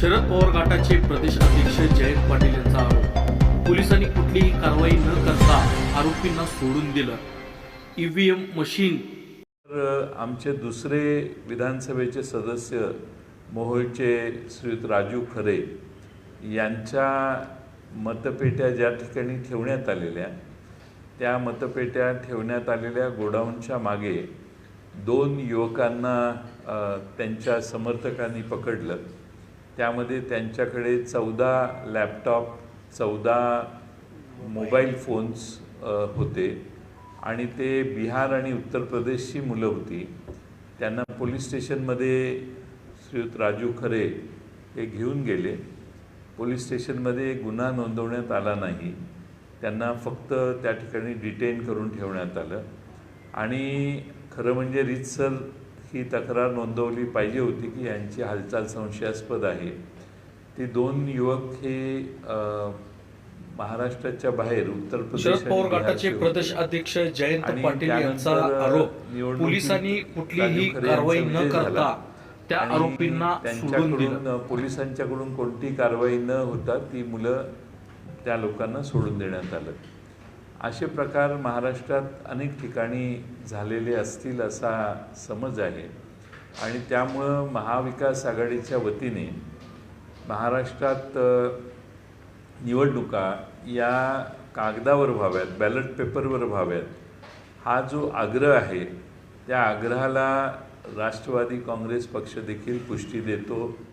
शरद पवार गटाचे प्रदेश अध्यक्ष जयंत पाटील यांचा आरोप. पोलिसांनी कुठलीही कारवाई न करता आरोपींना सोडून दिलं. EVM machine. तर आमचे दुसरे विधानसभेचे सदस्य मोहोळचे श्रीयुत राजू खरे यांच्या मतपेट्या ज्या ठिकाणी ठेवण्यात आलेल्या त्या मतपेट्या ठेवण्यात आलेल्या गोडाऊनच्या मागे दोन युवकांना त्यांच्या समर्थकांनी पकडलं. त्यामध्ये त्यांच्याकडे चौदा लॅपटॉप चौदा मोबाईल फोन्स होते. आणि ते बिहार आणि उत्तर प्रदेशची मुलं होती. त्यांना पोलीस स्टेशनमध्ये श्रीयुत राजू खरे हे घेऊन गेले. पोलीस स्टेशनमध्ये गुन्हा नोंदवण्यात आला नाही. त्यांना फक्त त्या ठिकाणी डिटेन करून ठेवण्यात आलं. आणि खरं म्हणजे रीतसर ही तक्रार नोंदवली पाहिजे होती की यांची हालचाल संशयास्पद आहे ते दोन युवक हे महाराष्ट्राच्या बाहेर उत्तर प्रदेश पवार गटाचे. प्रदेश अध्यक्ष जयंत पाटील यांचा आरोप पोलिसांनी कुठलीही कारवाई न. करता त्या आरोपींना त्यांच्याकडून पोलिसांच्याकडून कोणती कारवाई न होता ती मुलं त्या लोकांना सोडून देण्यात आलं असे प्रकार महाराष्ट्रात अनेक ठिकाणी झालेले असतील असा समज आहे. आणि त्यामुळं महाविकास आघाडीच्या वतीने महाराष्ट्रात निवडणुका या कागदावर व्हाव्यात बॅलट पेपरवर व्हाव्यात. हा जो आग्रह आहे त्या आग्रहाला राष्ट्रवादी काँग्रेस पक्ष देखील पुष्टी देतो.